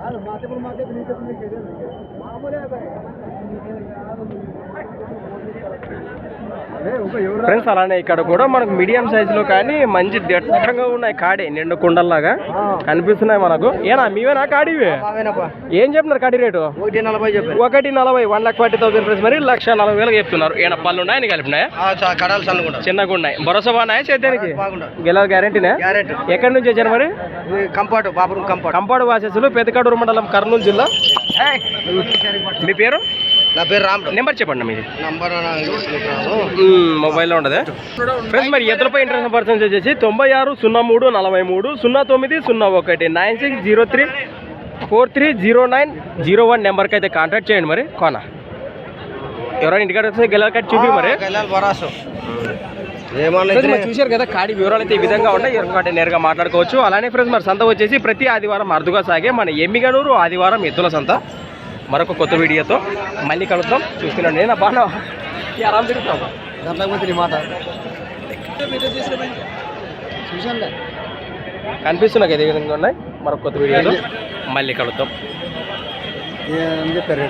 ಮಾತೆ ಮಾತೆ ಮಾತೆ ಮಾಮೂಲಿ ఫ్రెండ్స్ అలానే ఇక్కడ కూడా మనకు మీడియం సైజులో కానీ మంచి దట్టంగా ఉన్నాయి కాడి నిండు కుండల్లాగా కనిపిస్తున్నాయి మనకు. ఏనా మీవేనా కాడివి ఏం చెప్తున్నారు కాడి రేటు? ఒకటి నలభై one lakh forty thousand friends మరి లక్ష నలభై వేలకు చెప్తున్నారు. ఏనా పళ్ళు ఉన్నాయి కలిపినాయా? చిన్నగా ఉన్నాయి. భరోసా బాగున్నాయా. చేద్దానికి గెలవ గ్యారెంటీనే గ్యారెంటీ ఎక్కడి నుంచి వచ్చారు మరి? కంఫర్ట్ బాపురం కంఫర్ట్ కంపాడు వాసెస్లు పెద్దకడూరు మండలం కర్నూలు జిల్లా. మీ పేరు? నా పేరు రాముడు నెంబర్ చెప్పండి మీది. నంబర్ మొబైల్లో ఉండదు. ఫ్రెండ్స్ మరి ఎదురుపై ఇంట్రెస్ట్ పర్సన్స్ వచ్చేసి తొంభై ఆరు సున్నా మూడు నలభై మూడు సున్నా తొమ్మిది సున్నా ఒకటి nine six zero three four three zero nine zero one నెంబర్కి అయితే కాంటాక్ట్ చేయండి మరి. కోనా. ఎవరైనా ఇంటికాడ వస్తే గెలవ కట్టి చూపి మరి. గెలాలి చూశారు కదా కాడి వివరాలు అయితే ఈ విధంగా ఉన్నాయి. ఎవరికంటే నేరుగా మాట్లాడుకోవచ్చు. అలానే ఫ్రెండ్స్ మరి సంత వచ్చేసి ప్రతి ఆదివారం అరుదుగా సాగే మన ఎమ్మిగనూరు ఆదివారం ఎద్దుల సంత. మరొక కొత్త వీడియోతో మళ్ళీ కలుద్దాం. చూస్తున్నాను నేను బాగా ఆరాం తిరుగుతాం దాంట్లో మాట. చూసానులే కనిపిస్తున్నాయి విధంగా ఉన్నాయి. మరొక కొత్త వీడియోతో మళ్ళీ కలుద్దాం. ఏం చెప్పారు